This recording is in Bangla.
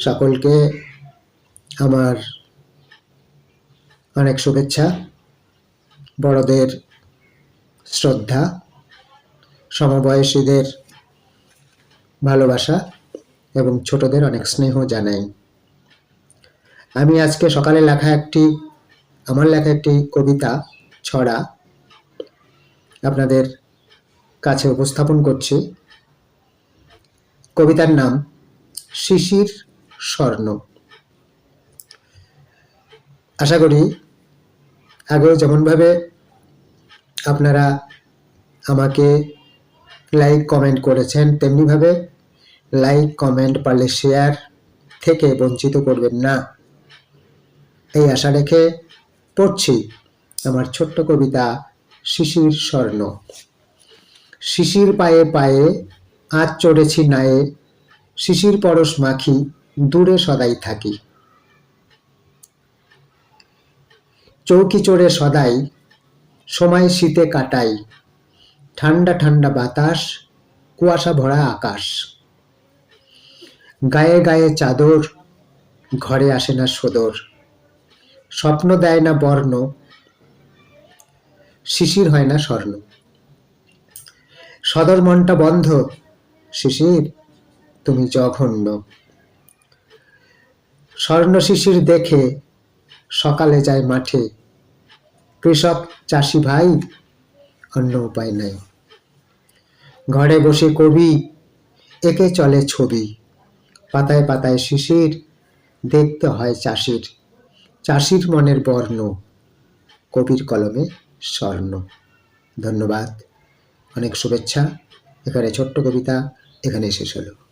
সকলকে আমার অনেক শুভেচ্ছা, বড়দের শ্রদ্ধা, সমবয়সীদের ভালোবাসা এবং ছোটদের অনেক স্নেহ জানাই। আমি আজকে সকালে লেখা একটি, আমার লেখা একটি কবিতা, ছড়া, আপনাদের কাছে উপস্থাপন করছি। কবিতার নাম শিশির স্বর্ণ। আশা করি আগেও যেমনভাবে আপনারা আমাকে লাইক, কমেন্ট করেছেন, তেমনিভাবে লাইক, কমেন্ট পারলে শেয়ার থেকে বঞ্চিত করবেন না। এই আশা রেখে পড়ছি আমার ছোট্ট কবিতা শিশির স্বর্ণ। শিশির পায়ে পায়ে আজ চড়েছি নায়ে, শিশির পরশ মাখি দূরে সদাই থাকি। চৌকি চড়ে সদাই, সময় শীতে কাটাই। ঠান্ডা ঠান্ডা বাতাস, কুয়াশা ভরা আকাশ। গায়ে গায়ে চাদর, ঘরে আসে না সদর। স্বপ্ন দেয় না বর্ণ, শিশির হয় না স্বর্ণ। সদর মনটা বন্ধ, শিশির, তুমি জঘন্য। স্বর্ণ শিশির দেখে সকালে যায় মাঠে। কৃষক, চাষি ভাই, অন্য উপায় নাই। ঘরে বসে কবি, একে চলে ছবি। পাতায় পাতায় শিশির, দেখতে হয় চাষির। চাষির মনের বর্ণ, কবির কলমে স্বর্ণ। ধন্যবাদ। অনেক শুভেচ্ছা। এখানে ছোট্ট কবিতা এখানে শেষ হলো।